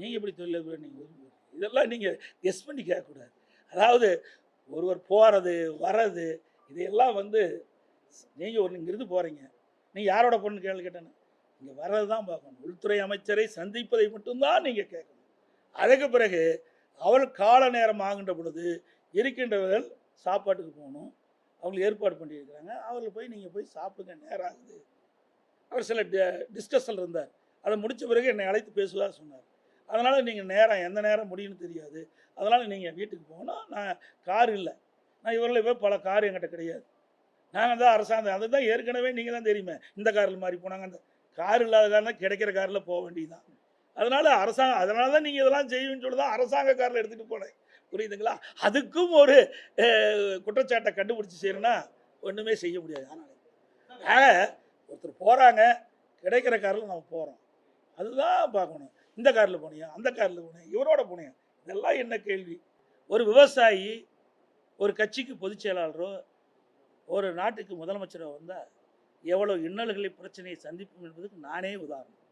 நீங்கள் இப்படி தொழில் நீங்கள் இதெல்லாம் நீங்கள் கெஸ் பண்ணி கேட்கக்கூடாது. அதாவது ஒருவர் போகிறது வர்றது இதையெல்லாம் வந்து நீங்கள் ஒரு இங்கிருந்து போகிறீங்க நீங்கள் யாரோட பொண்ணு கேள்வி கேட்டேன்னு? இங்கே வர்றது தான் பார்க்கணும். உள்துறை அமைச்சரை சந்திப்பதை மட்டும்தான் நீங்கள் கேட்கணும். அதுக்கு பிறகு அவள் கால நேரம் ஆகின்ற பொழுது இருக்கின்றவர்கள் சாப்பாட்டுக்கு போகணும். அவங்களுக்கு ஏற்பாடு பண்ணியிருக்கிறாங்க. அவர்கள் போய் நீங்கள் போய் சாப்பிடுங்க நேரம் ஆகுது. அவர் சில டிஸ்கஷன் இருந்தார். அதை முடித்த பிறகு என்னை அழைத்து பேசுவதாக சொன்னார். அதனால் நீங்கள் நேரம் எந்த நேரம் முடியும்னு தெரியாது. அதனால் நீங்கள் வீட்டுக்கு போகணும். நான் கார் இல்லை. நான் இவரில் போய் பல கார் எங்கிட்ட கிடையாது. நாங்கள் தான் அரசாங்கம். அதை தான் ஏற்கனவே நீங்கள் தான் தெரியுமே. இந்த காரில் மாதிரி போனாங்க. அந்த கார் இல்லாத காரணம் கிடைக்கிற காரில் போக வேண்டியதுதான். அதனால் அரசாங்கம் அதனால தான் நீங்கள் இதெல்லாம் செய்வீன்னு சொல்லி தான் அரசாங்க காரில் எடுத்துகிட்டு போனேன். புரியுதுங்களா? அதுக்கும் ஒரு குற்றச்சாட்டை கண்டுபிடிச்சி செய்யணும்னா ஒன்றுமே செய்ய முடியாது. அதனால் ஆக ஒருத்தர் போகிறாங்க கிடைக்கிற காரில் நம்ம போகிறோம் அதுதான் பார்க்கணும். இந்த காரில் போனியா? அந்த காரில் போனியா? இவரோட போனியா? இதெல்லாம் என்ன கேள்வி? ஒரு விவசாயி ஒரு கட்சிக்கு பொதுச் செயலாளரோ ஒரு நாட்டுக்கு முதலமைச்சரோ வந்தால் எவ்வளோ இன்னல்களை பிரச்சனையை சந்திப்போம் என்பதுக்கு நானே உதாரணம்.